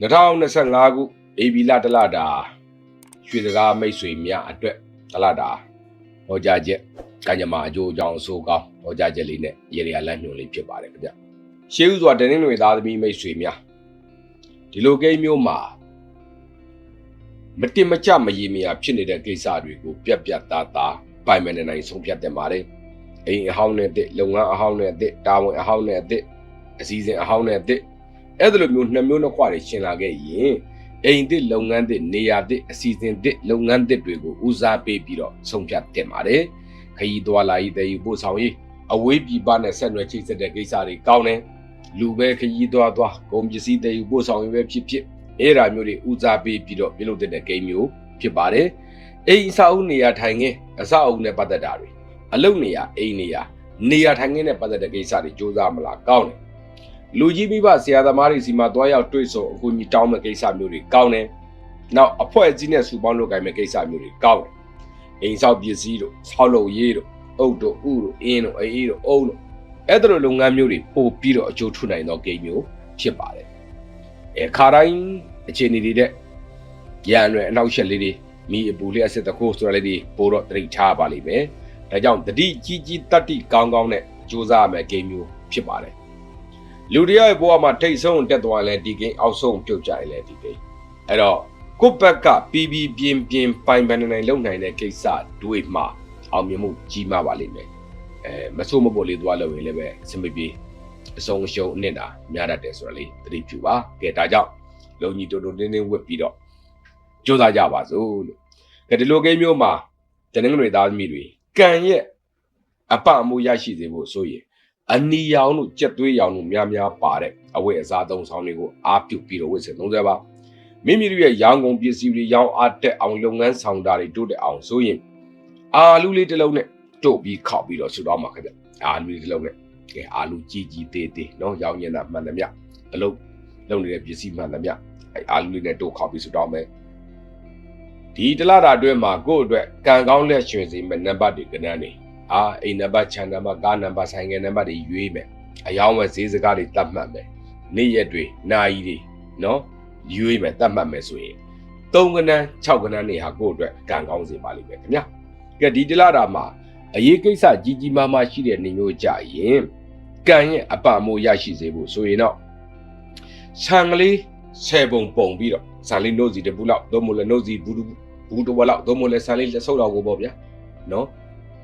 2025ခုအေဗီလာတလတာရွှေစကားမိတ်ဆွေများအတွက်တလတာဟောကြားချက်ကညမာအကျိုးအကြောင်းအဆိုးကောင်းဟောကြားချက်လေးနဲ့ရေရလမ်းညွှန်လေးဖြစ်ပါတယ်ခင်ဗျရှေးဥစွာတနင်္ဂနွေသားသမီးမိတ်ဆွေများဒီလိုကိန်းမျိုးမှာမတင်မကြမရေမရဖြစ်နေတဲ့ကိစ္စတွေကိုပြက်ပြက်သားသားပိုင်မနေနိုင်ဆုံးဖြတ်တင်ပါတယ်အိမ်အဟောင်းနဲ့တဲ့လုပ်ငန်းအဟောင်းနဲ့တဲ့တာဝန်အဟောင်းနဲ့တဲ့အစည်းအဝေးအဟောင်းနဲ့တဲ့ အဲ့ဒါလိုမျိုးနှစ်မျိုးနှစ်ခွတွေရှင်းလာခဲ့ရင်အိမ်တစ်လုပ်ငန်းတစ်နေရာတစ်အစီအစဉ်တစ်လုပ်ငန်းတစ်တွေကိုဦးစားပေးပြီးတော့ဆုံးဖြတ်တင်ပါတယ်ခရီးသွားလာရေးတည်ယူပို့ဆောင်ရေးအဝေးပြည်ပနဲ့ဆက်နွယ်ချိတ်ဆက်တဲ့ကိစ္စတွေကောင်းတယ်လူပဲခရီးသွားသွားကုန်ပစ္စည်းတည်ယူပို့ဆောင်ရေးပဲဖြစ်ဖြစ်အဲ့ဒါမျိုးတွေဦးစားပေးပြီးတော့ပြုလုပ်တဲ့ဂိမ်းမျိုးဖြစ်ပါတယ်အိမ်အဆောက်အဦနေရာထိုင်ခင်းအဆောက်အဦနဲ့ပတ်သက်တာတွေအလုပ်နေရာအိမ်နေရာနေရာထိုင်ခင်းနဲ့ပတ်သက်တဲ့ကိစ္စတွေစူးစမ်းမလားကောင်းတယ် လူကြီးမိဘဆရာသမားတွေစီမှာတွားရောက်တွေ့ဆုံအခုညီတောင်းမဲ့ကိစ္စမျိုးတွေကောင်းတယ်။နောက်အဖွဲ့အစည်းနဲ့စုပေါင်းလုပ်ကိုင်မဲ့ကိစ္စမျိုးတွေကောင်းတယ်။အိမ်ဆောက်ပစ္စည်းတို့ဆောက်လုပ်ရေးတို့အုတ်တို့ဥတို့အင်းတို့အေးတို့အုံတို့အဲ့ဒါလိုလုပ်ငန်းမျိုးတွေပို့ပြီးတော့အကျိုးထူနိုင်သောဂိမ်းမျိုးဖြစ်ပါတယ်။အဲခါတိုင်းအခြေအနေတွေတဲ့ရန်ရွယ်အနောက်ရှက်လေးတွေမိအပူလျှက်စစ်တခိုးဆိုတာလေးတွေပို့တော့တရိတ်ထားပါလိမ့်မယ်။ဒါကြောင့်တတိကြီးကြီးတတ္တိကောင်းကောင်းနဲ့စူးစမ်းရမယ့်ဂိမ်းမျိုးဖြစ်ပါတယ်။ လူတယောက်ရဲ့ဘဝမှာထိတ်ဆုံးတက်သွားလဲဒီကိန်းအောက်ဆုံးပြုတ်ကြရလဲဒီကိန်းအဲ့တော့ကိုယ့်ဘက်ကပြီးပြီးပြင်းပြင်းပိုင်ပိုင်နိုင်နိုင်လုပ်နိုင်တဲ့ကိစ္စတွေမှာအောင်မြင်မှုကြီးမားပါလိမ့်မယ်အဲမဆိုးမပေါ်လေးသွားလို့ရင်လည်းပဲအဆင်မပြေအဆုံးအရှုံးအနှစ်တာများတတ်တယ်ဆိုတာလေးသတိပြုပါကဲဒါကြောင့်လုံကြီးတူတူတင်းတင်းဝတ်ပြီးတော့ကြိုးစားကြပါစို့လို့ကဲဒီလိုကိန်းမျိုးမှာတနင်္ဂနွေသားသမီးတွေကံရဲ့အပအမှုရရှိစေဖို့ဆိုရင် အနီရောင်တို့ကြက်သွေးရောင်တို့များများပါတဲ့အဝတ်အစားသုံးဆောင်တွေကိုအားပြုပြီးတော့ဝတ်ဆင်သုံးစွဲပါမိမိတို့ရဲ့ရောင်ကုန်ပစ္စည်းတွေရောင်းအားတက်အောင်လုပ်ငန်းဆောင်တာတွေတိုးတက်အောင်ဆိုရင်အာလူလေးတစ်လုံးနဲ့တို့ပြီးခောက်ပြီးတော့ဆူတော့မှာခင်ဗျအာလူလေးတစ်လုံးနဲ့ကဲအာလူကြီးကြီးသေးသေးနော်ရောင်းညံတာမှန်တယ်မြအလုပ်လုပ်နေတဲ့ပစ္စည်းမှန်တယ်မြအဲအာလူလေးနဲ့တို့ခောက်ပြီးဆူတော့မယ်ဒီတလားတာအတွင်းမှာကိုယ့်အတွက်ကံကောင်းလက်ရွှင်စေမဲ့နံပါတ်တွေကဏ္ဍနေ အာအိမ်နံပါတ်ခြံနံပါတ်ကားနံပါတ်ဆိုင်ငယ်နံပါတ်တွေရွေးမယ်အယောင်းမဲ့ဈေးစကားတွေတတ်မှတ်မယ်နေ့ရက်တွေနာရီတွေနော်ရွေးမယ်တတ်မှတ်မယ်ဆိုရင်3ကနန်း6ကနန်းနေဟာကိုယ့်အတွက်ကံကောင်းစေပါလိမ့်မယ်ခင်ဗျာကဲဒီတလားတာမှာအရေးကိစ္စကြီးကြီးမားမားရှိတဲ့နေမျိုးကြရင်ကံရဲ့အပမိုးရရှိစေဖို့ဆိုရင်တော့ဆံကလေး10ပုံပုံပြီးတော့ဆံလေးနှုတ်စီတစ်ပူလောက်သို့မဟုတ်လည်းနှုတ်စီဘူးဘူးတစ်ဝက်လောက်သို့မဟုတ်လည်းဆံလေးလက်ဆုပ်လောက်ကိုပေါ့ဗျာနော်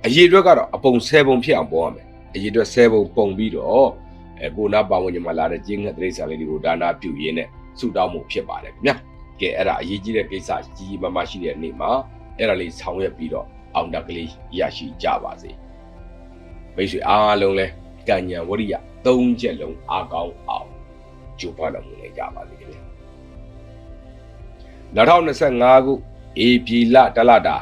အရေးအတွက်ကတော့အပုံ10ပုံဖြစ်အောင်ပေါ်ရမယ်အရေးအတွက်10ပုံပုံပြီးတော့အဲကိုနာပါဝင်ညမှာလာတဲ့ကျင်းငှက်တိရစ္ဆာန်လေးတွေကိုဒါနာပြုရင်းနဲ့ဆုတောင်းမှုဖြစ်ပါတယ်ခင်ဗျာကဲအဲ့ဒါအရေးကြီးတဲ့ကိစ္စကြီးကြီးမားမားရှိတဲ့နေ့မှာအဲ့ဒါလေးဆောင်ရွက်ပြီးတော့အောင်တက်ကလေးရရှိကြပါစေမိတ်ဆွေအားလုံးလဲကံညာဝရိယ၃ချက်လုံးအားကောင်းအောင်ကြိုးပမ်းတော်မူနေကြပါစေခင်ဗျာ2025ခုဧပြီလတလတာ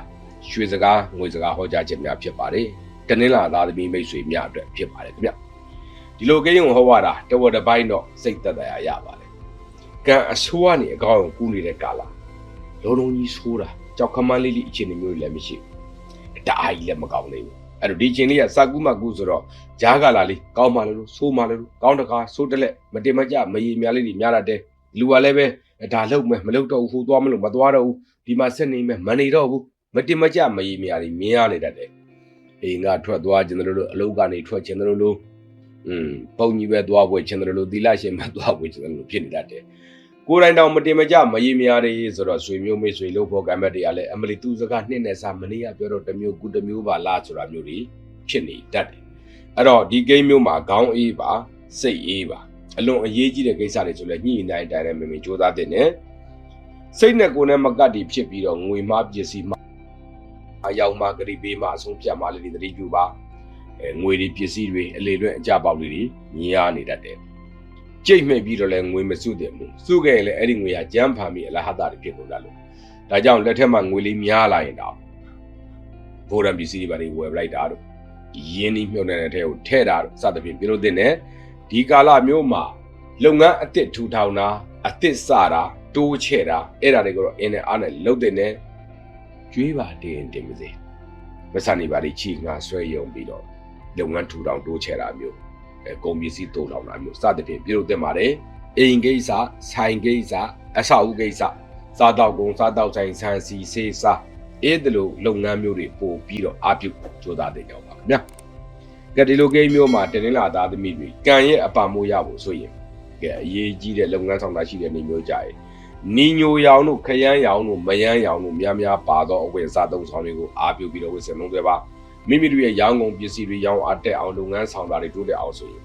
ရွှေစကားငွေစကားဟောကြားချက်များဖြစ်ပါတယ်။တနင်္လာသားသမီးမိတ်ဆွေများအတွက်ဖြစ်ပါတယ်ခင်ဗျ။ဒီလိုကိန်းုံဟောရတာတဝက်တစ်ပိုင်းတော့စိတ်သက်သာရရပါတယ်။ကံအဆိုးကနေအကောင်းကိုကူးနေတဲ့ကာလလုံးလုံးကြီးဆိုးတာကြောက်ခမန်းလေးလေးအခြေအနေမျိုးတွေလည်းမရှိဘူး။တအားကြီးလည်းမကောင်းသေးဘူး။အဲ့တော့ဒီချိန်လေးကစကူးမကူးဆိုတော့ဂျားကာလာလေးကောင်းမှလည်းလို့ဆိုးမှလည်းလို့ကောင်းတကားဆိုးတလက်မတင်မကြမရေများလေးတွေများတတ်တယ်။လူကလည်းပဲဒါလုံးမယ်မလုံးတော့ဘူးဟိုသွားမလို့မသွားတော့ဘူးဒီမှာဆက်နေမယ်မနေတော့ဘူး မတင်မကြမရီမရတွေမြင်ရနေတတ်တယ်။အိမ်ကထွက်သွားခြင်းတို့လို့အလုတ်ကနေထွက်ခြင်းတို့လို့อืมပုံကြီးပဲသွားပွဲခြင်းတို့လို့သီလရှင်ပဲသွားပွဲခြင်းတို့လို့ဖြစ်နေတတ်တယ်။ကိုယ်တိုင်တောင်မတင်မကြမရီမရတွေဆိုတော့ဆွေမျိုးမိတ်ဆွေလို့ဖို့ကံမဲ့တွေကလည်းအမလီသူစကားနှစ်နဲ့စားမနေ့ကပြောတော့တစ်မျိုးကူတစ်မျိုးပါလားဆိုတာမျိုးတွေဖြစ်နေတတ်တယ်။အဲ့တော့ဒီဂိမ်းမျိုးမှာခေါင်းအေးပါစိတ်အေးပါအလွန်အရေးကြီးတဲ့ကိစ္စတွေဆိုလဲညှိနှိုင်းတိုင်းတိုင်းမင်းမင်းစူးစမ်းတဲ့နဲ့စိတ်နဲ့ကိုယ်နဲ့မကတ်တီဖြစ်ပြီးတော့ငွေမှားပစ္စည်းမှာ အရောက်မှဂရိပေးမှအဆုံးဖြတ်မှလည်းဒီသတိပြုပါအဲငွေတွေပစ္စည်းတွေအလေလွင့်အကြပေါက်လေးတွေညီရနေတတ်တယ်ကြိတ်မဲ့ပြီးတော့လည်းငွေမစုတယ်ဘူးစုခဲ့ရင်လည်းအဲ့ဒီငွေကကြမ်းဖာမိအလားဟတာတွေဖြစ်ကုန်တယ်လို့ဒါကြောင့်လက်ထက်မှာငွေလေးများလာရင်တော့ဗိုလ်ရံပစ္စည်းတွေပါတွေဝယ်လိုက်တာတို့ရင်းနှီးမြှုပ်နှံတဲ့ထဲကိုထဲ့တာတို့စသဖြင့်ပြုလုပ်တဲ့နဲ့ဒီကာလမျိုးမှာလုပ်ငန်းအစ်စ်ထူထောင်တာအစ်စ်စတာတိုးချဲ့တာအဲ့ဒါတွေကိုတော့အင်းနဲ့အားနဲ့လုပ်တဲ့နဲ့ ကျွေးပါတင်တင်ပါစေမဆန်နေပါလိချီငါဆွဲယုံပြီးတော့လုပ်ငန်းထူထောင်တိုးချဲတာမျိုးအဲကုန်ပစ္စည်းတိုးထောင်တာမျိုးစသဖြင့်ပြုလုပ်သင့်ပါတယ်အိမ်ကိစ္စဆိုင်ကိစ္စအဆောက်အဦကိစ္စစားတောက်ကုန်စားတောက်ဆိုင်ဆန်စီစေးစားအဲ့ဒီလိုလုပ်ငန်းမျိုးတွေပို့ပြီးတော့အပြုကြိုးစားတဲ့ကြောင်းပါခင်ဗျာကဲဒီလိုကိန်းမျိုးမှာတနင်္လာသားသမီးတွေကံရဲ့အပံမိုးရဖို့ဆိုရင်ကဲအရေးကြီးတဲ့လုပ်ငန်းဆောင်တာရှိတဲ့နေမျိုးကြရဲ့ နီညိုရောင်တို့ခရမ်းရောင်တို့မယမ်းရောင်တို့များများပါသောအဝယ်စားသုံးဆောင်တွေကိုအားပြုပြီးတော့ဝယ်စင်လုံးတွေပါမိမိတို့ရဲ့ရောင်းကုန်ပစ္စည်းတွေရောင်းအပ်တဲ့အောင်လုပ်ငန်းဆောင်တာတွေတိုးတက်အောင်ဆိုရင်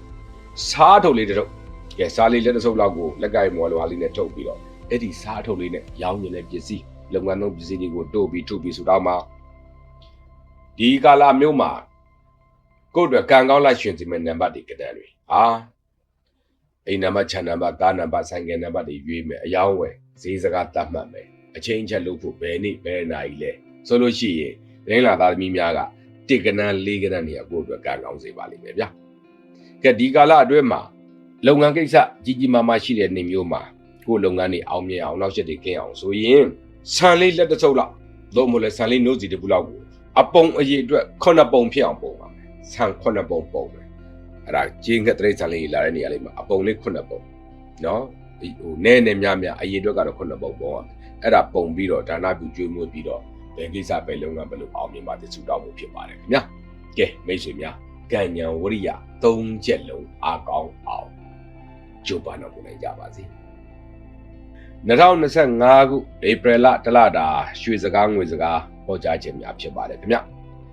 စားထုတ်လေးတစ်ထုပ်ကဲစားလေးလက်တစ်စုပ်လောက်ကိုလက်ကင်မော်လိုဟာလေးနဲ့ထုတ်ပြီးတော့အဲ့ဒီစားထုတ်လေးနဲ့ရောင်းနေတဲ့ပစ္စည်းလုပ်ငန်းသုံးပစ္စည်းတွေကိုတိုးပြီးထုတ်ပြီးဆိုတော့မှဒီကာလမျိုးမှာကိုယ့်အတွက်ကံကောင်းလိုက်ရှင်စီမဲ့နံပါတ်တွေကတည်းကတွေဟာအိမ်နံပါတ်ခြံနံပါတ်ကားနံပါတ်ဆိုင်ကယ်နံပါတ်တွေရွေးမယ်အယောင်းဝယ် ဈေးစကားတတ်မှတ်မယ်အချင်းချက်လုပ်ဖို့ဘယ်နေ့ဘယ်နာရီလဲဆိုလို့ရှိရင်ဒင်းလာသားသမီးများကတစ်ကနန်းလေးကနန်းနေရာကိုယ့်အတွက်ကံကောင်းစေပါလိမ့်မယ်ဗျာကဲဒီကာလအတွင်းမှာလုပ်ငန်းကိစ္စကြီးကြီးမားမားရှိတဲ့နေမျိုးမှာကိုယ်လုပ်ငန်းတွေအောင်မြင်အောင်နောက်ချက်တွေကင်းအောင်ဆိုရင်ဆန်လေးလက်တစ်စုပ်လောက်သို့မဟုတ်လဲဆန်လေးနိုးစီတစ်ခုလောက်ကိုအပုံအရေးအတွက်ခုနှစ်ပုံဖြစ်အောင်ပုံပါမယ်ဆန်ခုနှစ်ပုံပုံမယ်အဲ့ဒါကျင်းကတရိတ်ဆန်လေးလာတဲ့နေရာလေးမှာအပုံလေးခုနှစ်ပုံနော်ဟို နဲနဲများများအရေးအတွက်ကတော့ခုနှစ်ပုံပုံရမယ်အဲ့ဒါပုံပြီးတော့ဒါနပြုကျွေးမွေးပြီးတော့ဘယ်ကိစ္စပဲလုပ်ငန်းဘယ်လိုအောင်မြင်ပါသစုတောင်းမှုဖြစ်ပါတယ်ခင်ဗျာကဲမိတ်ဆွေများကံဉဏ်ဝရိယ၃ချက်လုံးအားကောင်းအောင်ကြိုးပမ်းတော့ကိုနိုင်ကြပါစေ2025ခုဧပြီလတလတာရွှေစကားငွေစကားဟောကြားခြင်းများဖြစ်ပါတယ်ခင်ဗျ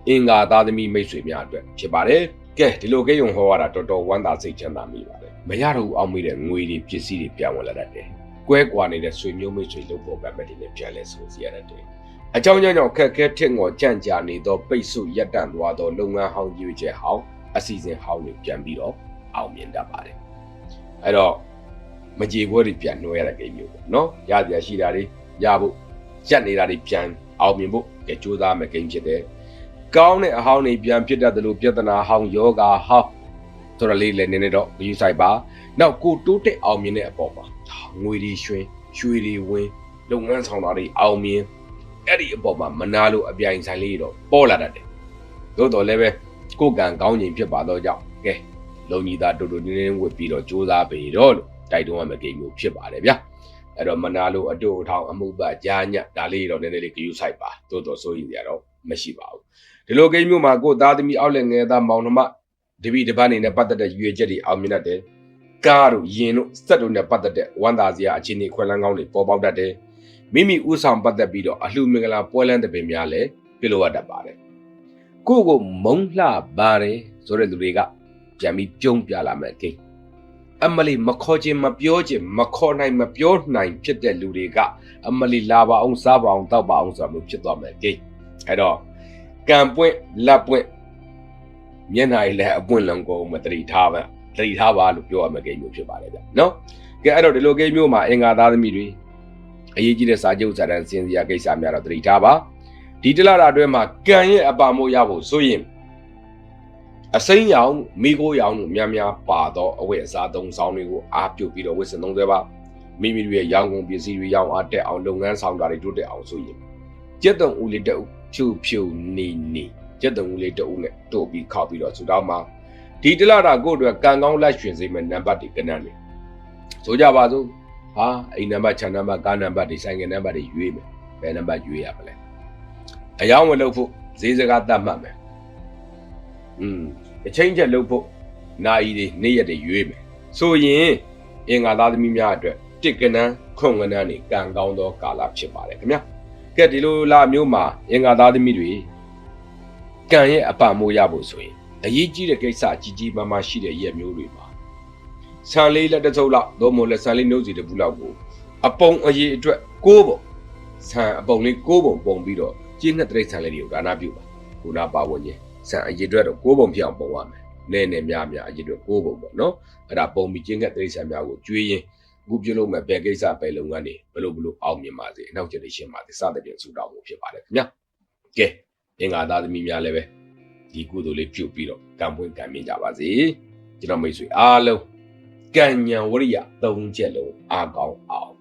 အင်္ဂါသားသမီးမိတ်ဆွေများအတွက်ဖြစ်ပါတယ်ကဲဒီလိုကိယုံဟောရတာတော်တော်ဝမ်းသာစိတ်ချမ်းသာမိပါတယ် မရတော့ဘူးအောင်မိတဲ့ငွေတွေပစ္စည်းတွေပြန်ဝင်လာတတ်တယ်ကွဲကွာနေတဲ့ဆွေမျိုးမိတ်ဆွေလုပ်ဖို့ဗတ်မဲ့တွေနဲ့ပြန်လဲဆိုစီရတတ်တယ်အကြောင်းကြောင့်ကြောင့်ခက်ခဲထစ်ငေါ်ကြံ့ကြာနေသောပိတ်ဆို့ရပ်တန့်သွားသောလုပ်ငန်းဟောင်းရွေးချက်ဟောင်းအစီအစဉ်ဟောင်းတွေပြန်ပြီးတော့အောင်မြင်တတ်ပါတယ်အဲ့တော့မကြေပွဲတွေပြန်နှွှဲရတဲ့ကိန်းမျိုးပေါ့နော်ရပြရှိတာတွေရဖို့ရက်နေတာတွေပြန်အောင်မြင်ဖို့ကြိုးစားမယ်ကိန်းဖြစ်တယ်ကောင်းတဲ့အဟောင်းတွေပြန်ဖြစ်တတ်တယ်လို့ပြဿနာဟောင်းယောဂဟောင်း ဆိုတော့လေးလည်းနည်းနည်းတော့ဂရုစိုက်ပါနောက်ကိုတိုးတက်အောင်မြင်တဲ့အပေါ်မှာငွေတွေရွှင်ရွှေတွေဝင်လုပ်ငန်းဆောင်တာတွေအောင်မြင်အဲ့ဒီအပေါ်မှာမနာလို့အပြိုင်ဆိုင်လေးတော့ပေါ်လာတတ်တယ်သို့တော်လည်းပဲကိုယ်ကံကောင်းခြင်းဖြစ်ပါတော့ကြောင့်ကဲလုံကြီးသားတူတူနင်းနင်းဝစ်ပြီးတော့စူးစမ်းပေတော့လို့တိုက်တွန်းရမယ့်ကိန်းမျိုးဖြစ်ပါတယ်ဗျာအဲ့တော့မနာလို့အတူအထောင်အမှုပကြာညဒါလေးတော့နည်းနည်းလေးဂရုစိုက်ပါသို့တော်စိုးရင်ကြတော့မရှိပါဘူးဒီလိုကိန်းမျိုးမှာကိုသားသမီးအောက်လက်ငယ်သားမောင်နှမ တပည့်တစ်ပတ်နေနဲ့ပတ်သက်တဲ့ရွေချက်တွေအောင်မြင်တတ်တယ်ကားတို့ရင်တို့စက်တို့နဲ့ပတ်သက်တဲ့ဝမ်းသာစရာအခြေအနေခွဲလန်းကောင်းတွေပေါ်ပေါက်တတ်တယ်မိမိဥဆောင်ပတ်သက်ပြီးတော့အလှမင်္ဂလာပွဲလန်းတဲ့ပင်များလည်းပြုလုပ်ရတတ်ပါတယ်ကိုကိုမုံလှပါတယ်ဆိုတဲ့လူတွေကပြန်ပြီးပြုံးပြလာမယ်ကိန်းအမလီမခေါ်ခြင်းမပြောခြင်းမခေါ်နိုင်မပြောနိုင်ဖြစ်တဲ့လူတွေကအမလီလာပါအောင်စားပါအောင်တောက်ပါအောင်ဆိုတာမျိုးဖြစ်သွားမယ်ကိန်းအဲ့တော့ကံပွင့်လက်ပွင့် မျက်နှာရည်လည်းအပွင့်လုံးကိုမတတိထားပါတတိထားပါလို့ပြောရမယ့်ကိန်းမျိုးဖြစ်ပါတယ်ဗျနော်ကဲအဲ့တော့ဒီလိုကိန်းမျိုးမှာအင်္ဂါသားသမီးတွေအရေးကြီးတဲ့စာချုပ်စာတမ်းစင်စရာကိစ္စများတော့တတိထားပါဒီတလတာအတွင်းမှာကံရဲ့အပါမိုးရဖို့ဆိုရင်အစိမ်းရောင်မိခိုးရောင်တို့များများပါတော့အဝတ်အစားသုံးဆောင်တွေကိုအားပြုတ်ပြီးတော့ဝတ်ဆင်သုံးသွဲပါမိမိတို့ရဲ့ရောင်းကုန်ပစ္စည်းတွေရောင်းအားတက်အောင်လုပ်ငန်းဆောင်တာတွေတိုးတက်အောင်ဆိုရင်ကျက်တုံဦးလေးတက်ဦးဖြူဖြူနေနေ ကျက်တုံဦးလေးတက်ဦးနဲ့တို့ပြီးခောက်ပြီးတော့ဆူတောင်းမှာဒီတလတာကိုအတွက်ကံကောင်းလက်ရွှင်စေမဲ့နံပါတ်တွေကနန်းနေဆိုကြပါစို့ဟာအိမ်နံပါတ်ခြံနံပါတ်ကားနံပါတ်တွေဆိုင်ကယ်နံပါတ်တွေရွေးမယ်ဘယ်နံပါတ်ရွေးရမလဲအယောင်းဝယ်လို့ဖို့ဈေးစကားတတ်မှတ်မယ်อืมအချင်းချက်လုပ်ဖို့နာယီတွေနေ့ရက်တွေရွေးမယ်ဆိုရင်အင်္ဂါသားသမီးများအတွက်တစ်ကနန်းခွန်ကနန်းနေကံကောင်းသောကာလဖြစ်ပါတယ်ခင်ဗျာကဲဒီလိုလာမျိုးမှာအင်္ဂါသားသမီးတွေ ကံရဲ့အပံမိုးရဖို့ဆိုရင်အရေးကြီးတဲ့ကိစ္စကြီးကြီးမားမားရှိတဲ့ရက်မျိုးတွေမှာဆန်လေးလက်တစ်စုပ်လောက်သို့မဟုတ်လက်ဆန်လေးနှုတ်စီတစ်ပူလောက်ကိုအပုံအရေးအတွက်ကိုးပုံဆန်အပုံလေးကိုးပုံပုံပြီးတော့ကျင်းတဲ့တိရစ္ဆာန်လေးတွေကိုဒါနာပြုပါခုနပါဝင်ခြင်းဆန်အရေးအတွက်တော့ကိုးပုံဖြစ်အောင်ပုံရမယ်နဲနဲများများအရေးအတွက်ကိုးပုံပေါ့နော်အဲ့ဒါပုံပြီးကျင်းတဲ့တိရစ္ဆာန်များကိုကျွေးရင်အခုပြုလုပ်မဲ့ဘယ်ကိစ္စပဲလုပ်ငန်းတွေဘလို့ဘလို့အောင်မြင်ပါစေအနောက်ကျနေရှင်းပါစေစသဖြင့်ဆူတောင်းမှုဖြစ်ပါတယ်ခင်ဗျာကဲ အင်္ဂါသားသမီးများလည်းပဲဒီကုသိုလ်လေးပြုတ်ပြီးတော့ကံပွင့်ကံမြင်ကြပါစေကျွန်တော်မိတ်ဆွေအားလုံးကံဉဏ်ဝရိယသုံးချက်လုံးအားကောင်းအောင်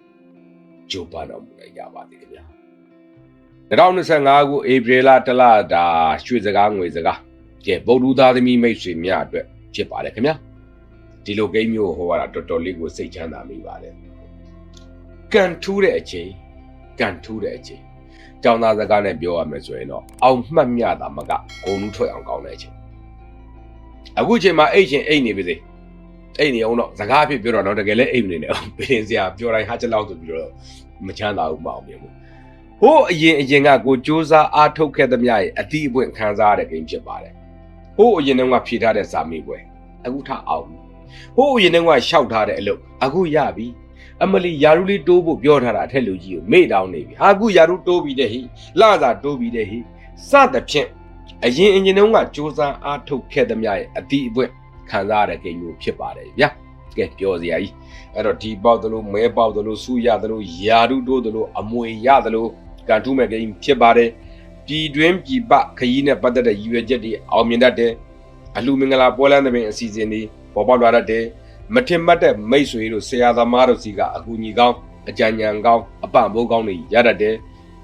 ကြိုးပမ်းတော်မူနိုင်ကြပါစေခင်ဗျာ2025ခုဧပြီလတလတာရွှေစကားငွေစကားကဲဗုဒ္ဓသားသမီးမိတ်ဆွေများအတွက်ဖြစ်ပါတယ်ခင်ဗျာဒီလိုကိန်းမျိုးဟောရတာတော်တော်လေးကိုစိတ်ချမ်းသာမိပါတယ်ကဲကန်ထူးတဲ့အချိန်ကန်ထူးတဲ့အချိန် ကျောင်းသားစကားနဲ့ပြောရမယ်ဆိုရင်တော့အောင်မှတ်မြတာမကဂုံလူထွက်အောင်ကောင်းတဲ့အချိန်အခုချိန်မှာအိတ်ချင်းအိတ်နေပြီစေအိတ်နေအောင်တော့စကားအဖြစ်ပြောတော့တော့တကယ်လည်းအိတ်မနေနဲ့အောင်ပင်စရာပြောတိုင်းဟာချက်လောက်ဆိုပြီးတော့မချမ်းသာဘူးမအောင်မြင်ဘူးဟိုးအရင်အရင်ကကိုစူးစမ်းအားထုတ်ခဲ့သမျှရဲ့အတိအပွင့်ခံစားရတဲ့ဂိမ်းဖြစ်ပါတယ်ဟိုးအရင်တုန်းကဖြေထားတဲ့စာမေးပွဲအခုထအောင်ဟိုးအရင်တုန်းကရှောက်ထားတဲ့အလုပ်အခုရပြီ အမလီယာရုလေးတိုးဖို့ပြောထားတာအထက်လူကြီးကိုမေ့တောင်းနေပြီဟာအခုယာရုတိုးပြီးတဲ့ဟိလာသာတိုးပြီးတဲ့ဟိစသဖြင့်အရင်အရင်တုန်းကစူးစမ်းအားထုတ်ခဲ့သမျှရဲ့အတိအပွင့်ခံစားရတဲ့ဂိမ်းမျိုးဖြစ်ပါတယ်ဗျာကဲပြောစရာကြီးအဲ့တော့ဒီပေါက်သလိုမဲပေါက်သလိုစူးရသလိုယာရုတိုးသလိုအမွေရသလိုကန်ထူးမဲ့ဂိမ်းဖြစ်ပါတယ်ပြည်တွင်းပြည်ပခရီးနဲ့ပတ်သက်တဲ့ရည်ရွယ်ချက်တွေအောင်မြင်တတ်တယ်အလှမင်္ဂလာပွဲလန်းသဘင်အစီအစဉ်တွေပေါ်ပေါက်လာတတ်တယ် မထင်မှတ်တဲ့မိတ်ဆွေတို့ဆရာသမားတို့စီကအကူအညီကောင်းအကြံဉာဏ်ကောင်းအပံ့ပိုးကောင်းတွေရတတ်တယ်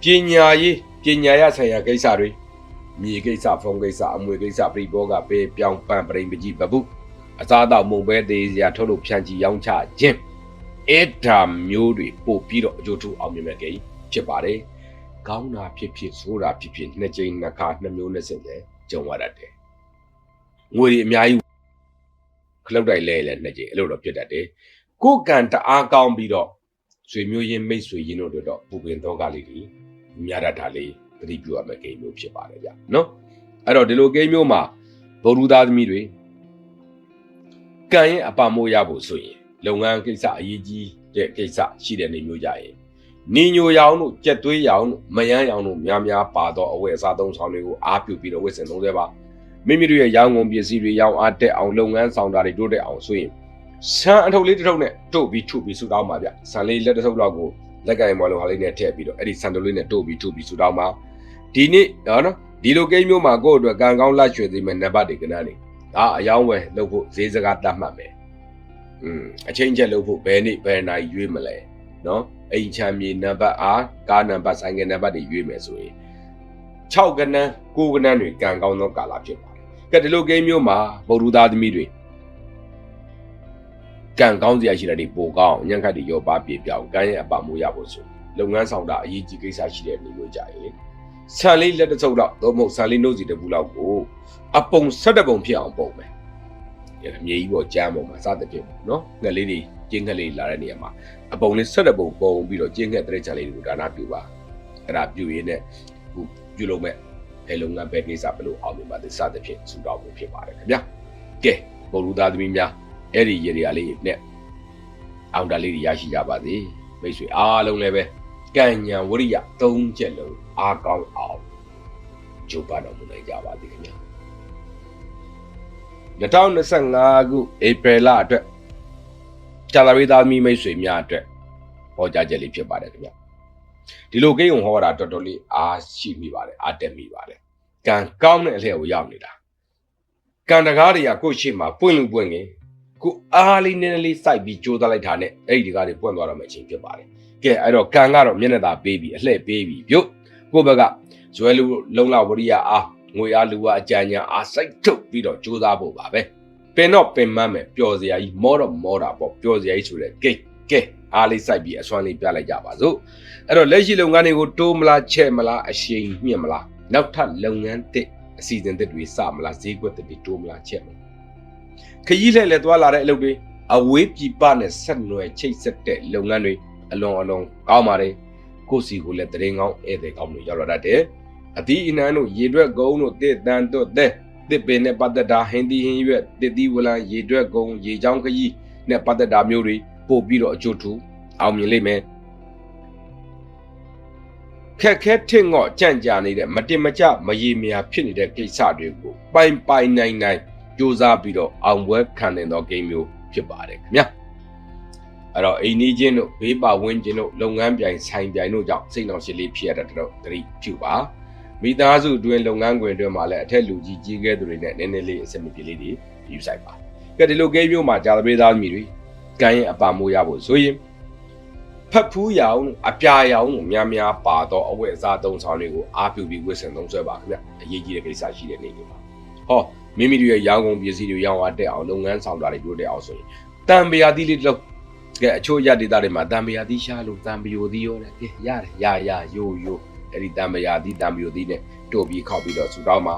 ပညာရေးပညာရဆိုင်ရာကိစ္စတွေမြေကိစ္စဖုံကိစ္စအမွေကိစ္စပြိဘောကပေးပြောင်းပန့်ပရိမပကြီးပပုအစားအသောက်မုံပဲသေးစရာထုတ်လို့ဖြန့်ချီရောင်းချခြင်းအဲ့ဒါမျိုးတွေပို့ပြီးတော့အကျိုးထူအောင်မြင်မဲ့ကိဖြစ်ပါတယ်ကောင်းတာဖြစ်ဖြစ်ဆိုးတာဖြစ်ဖြစ်နှစ်ကြိမ်နှစ်ခါနှစ်မျိုးနဲ့စင်တယ်ကြုံရတတ်တယ်ငွေတွေအများကြီး ခလုတ်တိုင်လဲလဲနှစ်ကြိမ်အဲ့လိုတော့ဖြစ်တတ်တယ်ကိုယ်ကံတအားကောင်းပြီးတော့ဆွေမျိုးရင်းမိတ်ဆွေရင်းတို့တွေတော့ပူပင်တော့ကလေးတွေများတတ်တာလေးသတိပြုရမယ့်ဂိမ်းမျိုးဖြစ်ပါတယ်ဗျနော်အဲ့တော့ဒီလိုဂိမ်းမျိုးမှာဗုဒ္ဓသားသမီးတွေကံရဲ့အပမိုးရဖို့ဆိုရင်လုပ်ငန်းကိစ္စအရေးကြီးတဲ့ကိစ္စရှိတဲ့နေမျိုးကြရင်နေညိုရောင်တို့ကြက်သွေးရောင်တို့မယန်းရောင်တို့များများပါတော့အဝယ်အစားသုံးဆောင်တွေကိုအားပြုပြီးတော့ဝစ်စင်သုံးသေးပါ မိမိတို့ရဲ့ရောင်းကုန်ပစ္စည်းတွေရောင်းအားတက်အောင်လုပ်ငန်းဆောင်တာတွေတိုးတက်အောင်ဆိုရင်ဆန်အထုပ်လေးတစ်ထုပ်နဲ့တို့ပြီးထုပြီးဆူတောင်းပါဗျဆန်လေးလက်တစ်ထုပ်လောက်ကိုလက်ကင်ဘောလုံးဟာလေးနဲ့ထည့်ပြီးတော့အဲ့ဒီဆန်တိုလေးနဲ့တို့ပြီးထုပြီးဆူတောင်းပါဒီနေ့နော်ဒီလိုကိန်းမျိုးမှာကိုယ့်အတွက်ကံကောင်းလက်ရွှေသေးမဲ့နံပါတ်တွေကနန်းနေဒါအယောင်းဝယ်လုပ်ဖို့ဈေးစကားတတ်မှတ်မယ်อืมအချင်းချက်လုပ်ဖို့ဘယ်နေ့ဘယ်နိုင်ရွေးမလဲနော်အိမ်ချမ်းမြေနံပါတ်အားကားနံပါတ်ဆိုင်ကနံပါတ်တွေရွေးမယ်ဆိုရင်6ကနန်း9ကနန်းတွေကံကောင်းသောကာလဖြစ်ပါတယ် ကဲဒီလိုကိန်းမျိုးမှာဗုဒ္ဓသားသမီးတွေကံကောင်းစရာရှိတဲ့ဒီပိုကောင်းညံ့ခတ်တွေရောပါပြေပြောင်းကံရဲ့အပမိုးရဖို့ဆိုလုပ်ငန်းဆောင်တာအရေးကြီးကိစ္စရှိတဲ့နေမျိုးကြရင်ဆန်လေးလက်တစ်စုပ်တော့သို့မဟုတ်ဆန်လေးနှုတ်စီတစ်ပူလောက်ကိုအပုံ၁၁ပုံဖြစ်အောင်ပုံမယ်အမြေကြီးပေါ်ကြမ်းပုံမှာစသဖြင့်နော်ငှက်လေးတွေကျင်းငှက်လေးလာတဲ့နေရာမှာအပုံလေး၁၁ပုံပုံပြီးတော့ကျင်းငှက်တရက်ချလေးတွေကိုဒါနာပြုပါအဲ့ဒါပြုရင်းနဲ့ဟိုပြုလုပ်မဲ့ ဘယ်လုပ်ငန်းပဲကိစ္စဘယ်လိုအောင်မြင်ပါသစသဖြင့်စူတောင်းမှုဖြစ်ပါတယ်ခင်ဗျာကဲဘုလူသားသမီးများအဲ့ဒီရေရီလေးနဲ့အောင်တလေးတွေရရှိကြပါစေမိတ်ဆွေအားလုံးလည်းပဲကံညာဝရိယ၃ချက်လုံးအားကောင်းအောင်ကြိုးပမ်းတော်မူနိုင်ကြပါသည်ခင်ဗျာ2025ခုဧပြီလအတွက်ကျန်လာရေးသားမိမိတ်ဆွေများအတွက်ဟောကြားချက်လေးဖြစ်ပါတယ်ခင်ဗျာ ဒီလိုကိန်းုံဟောတာတော်တော်လေးအားရှိမိပါတယ်အားတက်မိပါတယ်ကံကောင်းတဲ့အလှည့်ကိုရောက်နေတာကံတကားတွေကကိုယ့်ရှိမှပွင့်လို့ပွင့်ရင်ကိုအားလေးနည်းနည်းလေးစိုက်ပြီးကြိုးစားလိုက်တာနဲ့အဲ့ဒီတကားတွေပွင့်သွားတော့မှချင်းဖြစ်ပါတယ်ကဲအဲ့တော့ကံကတော့မျက်နှာသာပေးပြီးအလှည့်ပေးပြီးပြုတ်ကိုယ့်ဘက်ကဇွဲလူလုံလဝရိယအားငွေအားလူအားအကြံဉာဏ်အားစိုက်ထုတ်ပြီးတော့ကြိုးစားဖို့ပါပဲပင်တော့ပင်မမယ်ပျော်စရာကြီးမောတော့မောတာပေါ့ပျော်စရာကြီးဆိုတဲ့ကိတ်ကဲ အားလေးစိုက်ပြီးအစွမ်းလေးပြလိုက်ကြပါစို့အဲ့တော့လက်ရှိလုပ်ငန်းတွေကိုတိုးမလားချဲ့မလားအရှိန်မြင့်မလားနောက်ထပ်လုပ်ငန်းတစ်အစီအစဉ်တစ်တွေစမလားဈေးကွက်တစ်တွေတိုးမလားချဲ့မလားခရီးလှည့်လှည့်သွားလာတဲ့အလုပ်တွေအဝေးပြည်ပနဲ့ဆက်နွယ်ချိတ်ဆက်တဲ့လုပ်ငန်းတွေအလွန်အလွန်ကောင်းပါတယ်ကိုစီကိုလည်းတရင်ကောင်းဧည့်သည်ကောင်းတွေရောက်လာတတ်တယ်အသီးအနှံတို့ရေတွက်ကုန်းတို့တစ်တန်တို့တဲ့တစ်ပင်နဲ့ပတ်သက်တာဟင်းသီးဟင်းရွက်တစ်သီးဝလံရေတွက်ကုန်းရေချောင်းခကြီးနဲ့ပတ်သက်တာမျိုးတွေ ပို့ပြီးတော့အကျိုးထူအောင်မြင်လိမ့်မယ်ခက်ခဲထင့်ငော့ကြံ့ကြာနေတဲ့မတင်မကျမရေမရာဖြစ်နေတဲ့ကိစ္စတွေကိုပိုင်ပိုင်နိုင်နိုင်စူးစမ်းပြီးတော့အောင်ပွဲခံနိုင်သောဂိမ်းမျိုးဖြစ်ပါတယ်ခင်ဗျာအဲ့တော့အိမ်နီးချင်းတို့ဘေးပါဝန်းကျင်တို့လုပ်ငန်းပြိုင်ဆိုင်ပြိုင်တို့ကြောင့်စိတ်နှောင့်ယှက်လေးဖြစ်ရတဲ့တော့တတိပြုပါမိသားစုအတွင်းလုပ်ငန်းခွင်အတွင်းမှာလည်းအထက်လူကြီးကြီးကဲသူတွေနဲ့နည်းနည်းလေးအဆင်မပြေလေးတွေယူဆိုင်ပါကဲဒီလိုကိန်းမျိုးမှာဂျာသပေးသားမိတွေ ကံရဲ့အပါမိုးရဖို့ဆိုရင်ဖတ်ဖူးရောင်အပြာရောင်များများပါတော့အဝတ်အစားသုံးဆောင်တွေကိုအားပြုပြီးဝတ်ဆင်သုံးဆွဲပါခင်ဗျအရေးကြီးတဲ့ကိစ္စရှိတဲ့နေ့တွေမှာဟောမိမိတို့ရဲ့ရောင်းကုန်ပစ္စည်းတွေရောင်းအားတက်အောင်လုပ်ငန်းဆောင်တာတွေတိုးတက်အောင်ဆိုရင်တံပရာသီးလေးတစ်လုံးကဲအချို့ရဒေတာတွေမှာတံပရာသီးရှားလို့တံပယိုသီးရောတဲ့ကဲရတယ်ရရယိုယိုအဲ့ဒီတံပရာသီးတံပယိုသီးနဲ့တို့ပြီးခောက်ပြီးတော့ဆူတောင်းပါ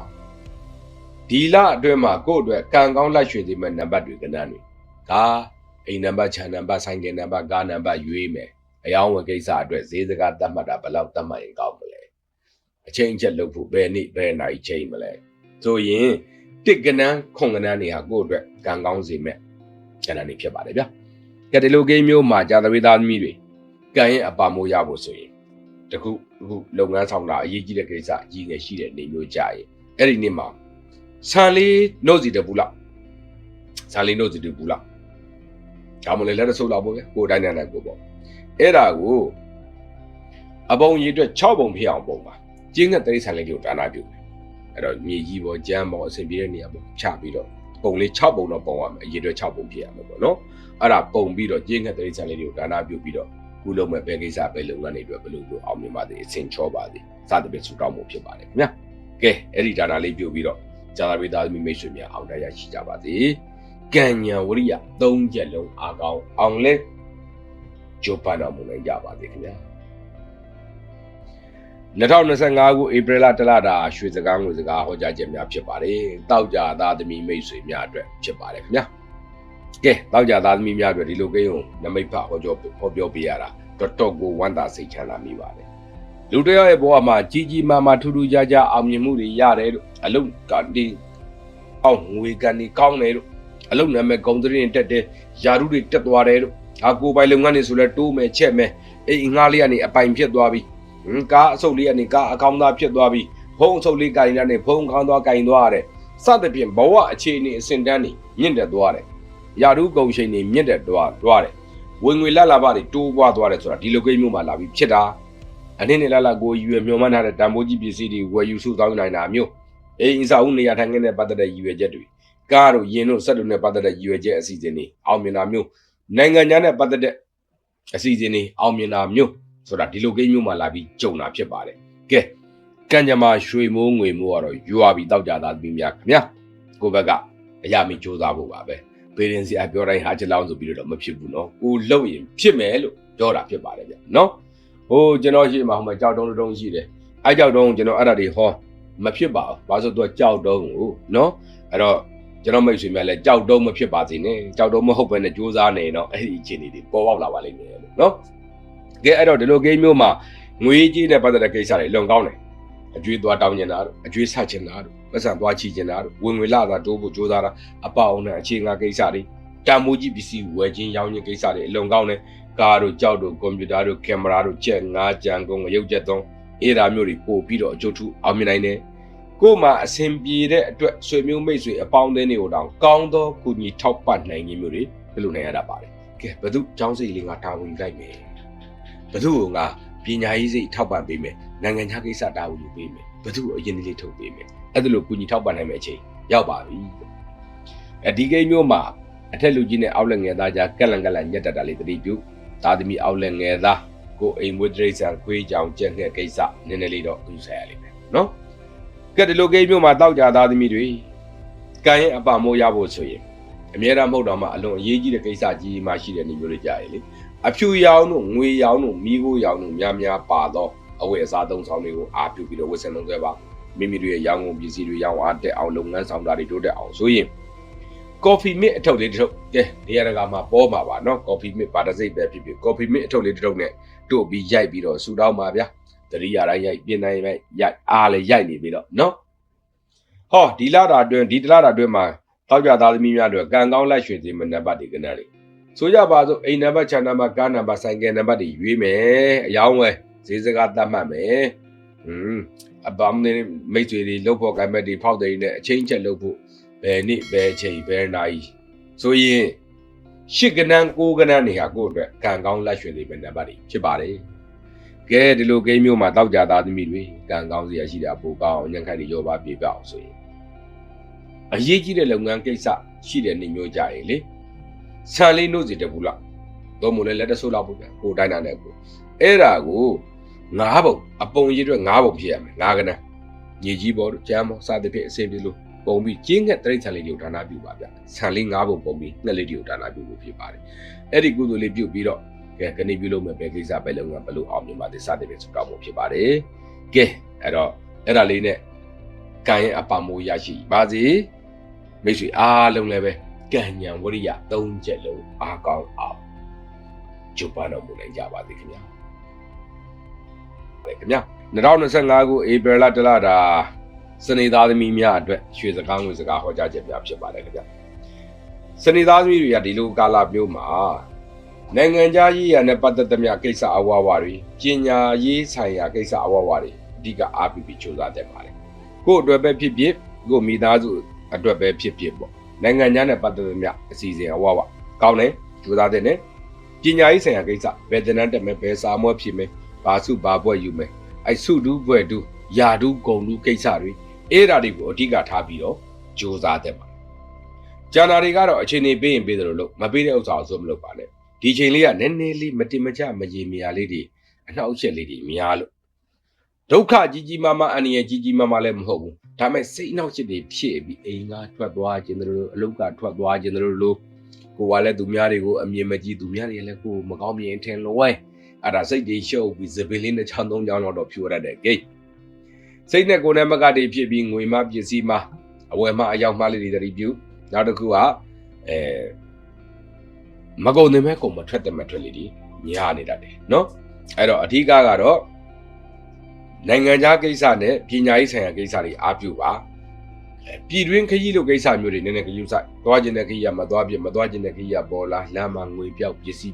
ဒီလအတွင်းမှာကို့အတွက်ကံကောင်းလက်ရွှေစီမဲ့နံပါတ်တွေကဏ္ဍတွေဒါ အိမ်နံပါတ်ခြံနံပါတ်ဆိုင်ကယ်နံပါတ်ကားနံပါတ်ရွေးမယ်အယောင်းဝယ်ကိစ္စအတွက်ဈေးစကားတတ်မှတ်တာဘယ်လောက်တတ်မှတ်ရင်ကောင်းမလဲအချိန်အချက်လုပ်ဖို့ဘယ်နေ့ဘယ်နိုင်ချိန်မလဲဆိုရင်တစ်ကဏ္ဍခုံကဏ္ဍတွေဟာကို့အတွက်ကံကောင်းစေမဲ့ကဏ္ဍတွေဖြစ်ပါတယ်ဗျာကဲဒီလိုကိန်းမျိုးမှာဂျာသဝေသားသမီးတွေကံရဲ့အပါမိုးရဖို့ဆိုရင်တခုအခုလုပ်ငန်းဆောင်တာအရေးကြီးတဲ့ကိစ္စအကြီးငယ်ရှိတဲ့နေမျိုးကြရင်အဲ့ဒီနေ့မှာဆန်လေးနှုတ်စီတပူလောက်ဆန်လေးနှုတ်စီတပူလောက် ဒါမှလည်းလက်တဆုပ်လောက်ပေါ့ဗျာကိုယ်တိုင်းနိုင်နိုင်ကိုပေါ့အဲ့ဒါကိုအပုံကြီးအတွက်6ပုံဖြစ်အောင်ပုံပါကျင်းကတိရစ္ဆာန်လေးကိုဒါနာပြုတယ်အဲ့တော့မြေကြီးပေါ်ကြမ်းပေါ်အဆင်ပြေတဲ့နေရာပေါ်ချပြီးတော့ပုံလေး6ပုံတော့ပုံရမယ်အရေးအတွက်6ပုံဖြစ်ရမယ်ပေါ့နော်အဲ့ဒါပုံပြီးတော့ကျင်းကတိရစ္ဆာန်လေးတွေကိုဒါနာပြုပြီးတော့ခုလုံးမဲ့ဘယ်ကိစ္စပဲလုပ်ငန်းတွေအတွက်ဘယ်လိုလိုအောင်မြင်ပါသေးအဆင်ချောပါသေးစသဖြင့်ဆူတောင်းမှုဖြစ်ပါတယ်ခင်ဗျာကဲအဲ့ဒီဒါနာလေးပြုပြီးတော့ဇာတာပိသားသမီးမိတ်ဆွေများအောင်တရားရှိကြပါစေ ကံညာဝရိယ၃ချက်လုံးအားကောင်းအောင်လဲကြိုးပမ်းတော်မူနိုင်ကြပါစေခင်ဗျာ2025ခုဧပြီလတလတာရွှေစကားငွေစကားဟောကြားချက်များဖြစ်ပါတယ်တောက်ကြသားသမီးမိတ်ဆွေများအတွက်ဖြစ်ပါတယ်ခင်ဗျာကဲတောက်ကြသားသမီးများအတွက်ဒီလိုကိန်းကိုနမိတ်ဖဟောပြောဟောပြောပေးရတာတော်တော်ကိုဝမ်းသာစိတ်ချမ်းသာမိပါတယ်လူတယောက်ရဲ့ဘဝမှာကြီးကြီးမားမားထူးထူးခြားခြားအောင်မြင်မှုတွေရတယ်လို့အလုတ်ကနေအောင်ငွေကနေကောင်းတယ်လို့ အလုတ်နာမည်ဂုံတရင်တက်တယ်ယာရုတွေတက်သွားတယ်လို့ဟာကိုပိုင်လုပ်ငန်းတွေဆိုလဲတိုးမယ်ချက်မယ်အေးငါးလေးကနေအပိုင်ဖြစ်သွားပြီဟင်ကားအဆုပ်လေးကနေကားအကောင်းသားဖြစ်သွားပြီဖုံးအဆုပ်လေးကိုင်နေတဲ့ဖုံးကောင်းသွားကိုင်သွားရတယ်စသဖြင့်ဘဝအခြေအနေအစဉ်တန်းနေမြင့်တက်သွားတယ်ယာရုဂုံရှိန်နေမြင့်တက်သွားသွားတယ်ဝင်ငွေလက်လာပါတွေတိုးပွားသွားတယ်ဆိုတာဒီလိုကိန်းမျိုးမှာလာပြီးဖြစ်တာအနည်းနဲ့လာလာကိုရွယ်မျောမှန်းထားတဲ့တန်ဖိုးကြီးပစ္စည်းတွေဝယ်ယူစုဆောင်းနိုင်တာမျိုးအိမ်စာဦးနေရာထိုင်ခင်းနဲ့ပတ်သက်တဲ့ရည်ရွယ်ချက်တွေ ကားတို့ယင်တို့စက်တို့နဲ့ပတ်သက်တဲ့ရည်ရွယ်ချက်အစီအစဉ်တွေအောင်မြင်တာမျိုးနိုင်ငံခြားနဲ့ပတ်သက်တဲ့အစီအစဉ်တွေအောင်မြင်တာမျိုးဆိုတာဒီလိုကိန်းမျိုးမှာလာပြီးကြုံတာဖြစ်ပါတယ်။ကဲကံကြမ္မာရွှေမိုးငွေမိုးကတော့ယူရပြီးတောက်ကြသားသမီးများခင်ဗျာကိုဘက်ကအရာမီစူးစမ်းဖို့ပါပဲ။ဘေးရင်စီအပြောတိုင်းဟာချက်လောင်းဆိုပြီးတော့မဖြစ်ဘူးနော်။ကိုလှုပ်ရင်ဖြစ်မယ်လို့ပြောတာဖြစ်ပါတယ်ဗျနော်။ဟိုကျွန်တော်ရှိမှဟိုမှာကြောက်တုံးတုံးရှိတယ်။အဲကြောက်တုံးကျွန်တော်အဲ့ဒါတွေဟောမဖြစ်ပါဘူး။ဘာလို့ဆိုတော့ကြောက်တုံးကိုနော်။အဲ့တော့ ကျွန်တော်မိတ်ဆွေများလည်းကြောက်တုံးမဖြစ်ပါစေနဲ့ကြောက်တုံးမဟုတ်ဘဲနဲ့ကြိုးစားနေတော့အဲ့ဒီအခြေအနေတွေပေါ်ပေါက်လာပါလိမ့်မယ်လို့နော်ကဲအဲ့တော့ဒီလို game မျိုးမှာငွေကြီးနဲ့ပတ်သက်တဲ့ကိစ္စတွေလုံကောင်းတယ်အကျွေးသွားတောင်းကျင်တာတို့အကျွေးဆချင်တာတို့ပတ်စံသွားချီကျင်တာတို့ဝင်ငွေလာတာတိုးဖို့ကြိုးစားတာအပအောင်နဲ့အခြေခံကိစ္စတွေတန်မိုးကြီးပစ္စည်းဝယ်ခြင်းရောင်းခြင်းကိစ္စတွေအလုံကောင်းတယ်ကားတို့ကြောက်တို့ကွန်ပျူတာတို့ကင်မရာတို့ကြက်ငါးကြံကုန်ရုပ်ကြက်သုံးအေးဒါမျိုးတွေပို့ပြီးတော့အကျိုးထူးအောင်မြင်နိုင်တယ် ကို့မှာအဆင်ပြေတဲ့အတွက်ဆွေမျိုးမိတ်ဆွေအပေါင်းအသင်းတွေကိုတောင်ကောင်းသောကုညီထောက်ပံ့နိုင်ခြင်းမျိုးတွေဘယ်လိုနိုင်ရတာပါလဲကဲဘသူចောင်းစိတ်လေးငါတာဝန်ယူလိုက်မယ်ဘသူကငါပညာရေးစိတ်ထောက်ပံ့ပေးမယ်နိုင်ငံခြားကိစ္စတာဝန်ယူပေးမယ်ဘသူအရင်လေးထုတ်ပေးမယ်အဲ့ဒါလိုကုညီထောက်ပံ့နိုင်မယ့်အချိန်ရောက်ပါပြီအဲဒီကိန်းမျိုးမှာအထက်လူကြီးနဲ့အောက်လက်ငယ်သားကြားကက်လန်ကက်လန်ညက်တက်တာလေးတတိပြုသားသမီးအောက်လက်ငယ်သားကိုအိမ်မွေးဒရိတ်ဆန်ခွေးကြောင်ကြက်ငှက်ကိစ္စနည်းနည်းလေးတော့ယူဆိုင်ရလိမ့်မယ်နော် ကဲဒီလိုကိန်းမျိုးမှာတောက်ကြသားသမီးတွေကံရဲ့အပမိုးရဖို့ဆိုရင်အများအားမဟုတ်တော့မှအလွန်အရေးကြီးတဲ့ကိစ္စကြီးမှရှိတဲ့နေမျိုးတွေကြရလေအဖြူရောင်တို့ငွေရောင်တို့မီးခိုးရောင်တို့များများပါတော့အဝတ်အစားသုံးဆောင်တွေကိုအားပြုပြီးတော့ဝတ်ဆင်လုပ်ခဲ့ပါမိမိတို့ရဲ့ရောင်းကုန်ပစ္စည်းတွေရောင်းအားတက်အောင်လုပ်ငန်းဆောင်တာတွေတိုးတက်အောင်ဆိုရင်ကော်ဖီမစ်အထုပ်လေးတစ်ထုပ်ကဲနေရာတကာမှာပေါ်မှာပါနော်ကော်ဖီမစ်ပါတစ်စိတ်ပဲဖြစ်ဖြစ်ကော်ဖီမစ်အထုပ်လေးတစ်ထုပ်နဲ့တို့ပြီးရိုက်ပြီးတော့ဆူတောင်းပါဗျာ တတိယတိုင်းရိုက်ပြင်တိုင်းရိုက်ရိုက်အားလည်းရိုက်နေပြီတော့နော်ဟောဒီလာတာအတွင်းဒီတလာတာအတွင်းမှာတောက်ကြသားသမီးများတို့ကံကောင်းလက်ရွှေစီမနံပါတ်ဒီကနေ့လေးဆိုကြပါစို့အိမ်နံပါတ်ခြံနံပါတ်ကားနံပါတ်ဆိုင်ကယ်နံပါတ်တွေရွေးမယ်အယောင်းဝဲဈေးစကားတတ်မှတ်မယ်ဟွန်းအပမ်းနေမိတ်ဆွေတွေလှုပ်ဖို့ကံမဲ့တွေဖောက်တယ်နဲ့အချင်းချက်လှုပ်ဖို့ဘယ်နေ့ဘယ်ချိန်ဘယ်နာရီဆိုရင်ရှစ်ကနန်းကိုးကနန်းနေဟာကိုယ့်အတွက်ကံကောင်းလက်ရွှေစီမနံပါတ်တွေဖြစ်ပါတယ် ကဲဒီလိုကိန်းမျိုးမှာတောက်ကြသားသမီးတွေကံကောင်းစရာရှိတာပိုကောင်းအောင်ညံခိုင်တွေရောပါပြေပြအောင်ဆိုရင်အရေးကြီးတဲ့လုပ်ငန်းကိစ္စရှိတဲ့နေမျိုးကြရင်လေဆန်လေးနှုတ်စီတပူလောက်တော့မို့လဲလက်တဆိုးလောက်ပေါ့ဗျကိုတိုင်းတာနဲ့ကိုအဲ့ဒါကိုငါးပုံအပုံရည်အတွက်ငါးပုံဖြစ်ရမယ်ငါးကနန်းညီကြီးပေါ်တို့ကျမ်းပေါ်စသဖြင့်အစင်ပြေလို့ပုံပြီးကျင်းငှက်တရိတ်ဆန်လေးတွေကိုဒါနပြုပါဗျဆန်လေး၅ပုံပုံပြီးငှက်လေးတွေကိုဒါနပြုဖို့ဖြစ်ပါတယ်အဲ့ဒီကုသိုလ်လေးပြုပြီးတော့ ကဲကနေပြုလို့မယ်ပဲကိစ္စပဲလုံးဝဘလို့အောင်မြင်ပါသေးစတဲ့ပဲဆုတောင်းဖို့ဖြစ်ပါတယ်ကဲအဲ့တော့အဲ့ဒါလေးနဲ့ကံရဲ့အပမိုးရရှိပါစေမိတ်ဆွေအားလုံးလည်းပဲကံဉဏ်ဝရိယ၃ချက်လုံးအားကောင်းအောင်ကျုပ်ပါတော်မူနိုင်ကြပါသေးခင်ဗျာပဲခင်ဗျာ2025ခုဧပြီလတလတာစနေသားသမီးများအတွက်ရွှေစကားငွေစကားဟောကြားချက်များဖြစ်ပါတယ်ခင်ဗျာစနေသားသမီးတွေကဒီလိုကာလမျိုးမှာ နိုင်ငံခြားရေးရနဲ့ပတ်သက်သမျှကိစ္စအဝါဝါတွေပညာရေးဆိုင်ရာကိစ္စအဝါဝါတွေအဓိကအားပြုပြီးစူးစမ်းတဲ့ပါတယ်ကို့အတွက်ပဲဖြစ်ဖြစ်ကို့မိသားစုအတွက်ပဲဖြစ်ဖြစ်ပေါ့နိုင်ငံခြားနဲ့ပတ်သက်သမျှအစီအစဉ်အဝါဝါကောင်းတယ်စူးစမ်းတဲ့နဲ့ပညာရေးဆိုင်ရာကိစ္စဘယ်တန်းတက်မယ်ဘယ်စာမွဲဖြစ်မယ်ဘာစုဘာဘွဲ့ယူမယ်အဲ့စုဒူးဘွဲ့ဒူးယာဒူးဂုံဒူးကိစ္စတွေအဲ့ဓာတွေကိုအဓိကထားပြီးတော့စူးစမ်းတဲ့ပါကျန်တာတွေကတော့အချိန်နေပေးရင်ပေးတယ်လို့လို့မပေးတဲ့ဥစ္စာကိုစိုးမလုပ်ပါနဲ့ ဒီချိန်လေးကနည်းနည်းလေးမတင်မကျမရေမရာလေးတွေအနှောက်အယှက်လေးတွေများလို့ဒုက္ခကြီးကြီးမားမားအန္တရာယ်ကြီးကြီးမားမားလည်းမဟုတ်ဘူးဒါပေမဲ့စိတ်အနှောက်အယှက်တွေဖြစ်ပြီးအိမ်ကထွက်သွားခြင်းတို့လို့အလုတ်ကထွက်သွားခြင်းတို့လို့ကိုကလည်းသူများတွေကိုအမြင်မကြည့်သူများတွေလည်းကိုမကောင်းမြင်ထင်လို့ဝဲအဲ့ဒါစိတ်တွေရှုပ်ပြီးသပင်လေးနှစ်ချောင်းသုံးချောင်းတော့ဖြူရတဲ့ဂိတ်စိတ်နဲ့ကိုယ်နဲ့မကတည်းဖြစ်ပြီးငွေမပစ္စည်းမအဝယ်မအရောက်မှလေးတွေတတိပြုနောက်တစ်ခုကအဲ မကုန်နေမဲ့ကုန်မထွက်တဲ့မထွက်လေးတွေညားနေတတ်တယ်နော်အဲ့တော့အဓိကကတော့နိုင်ငံခြားကိစ္စနဲ့ပညာရေးဆိုင်ရာကိစ္စတွေအားပြုပါအဲပြည်တွင်းခရီးလိုကိစ္စမျိုးတွေနည်းနည်းခရီးဆိုင်သွားခြင်းတဲ့ခရီးကမသွားပြမသွားခြင်းတဲ့ခရီးကပေါ်လာလမ်းမှာငွေပြောက်ပစ္စည်း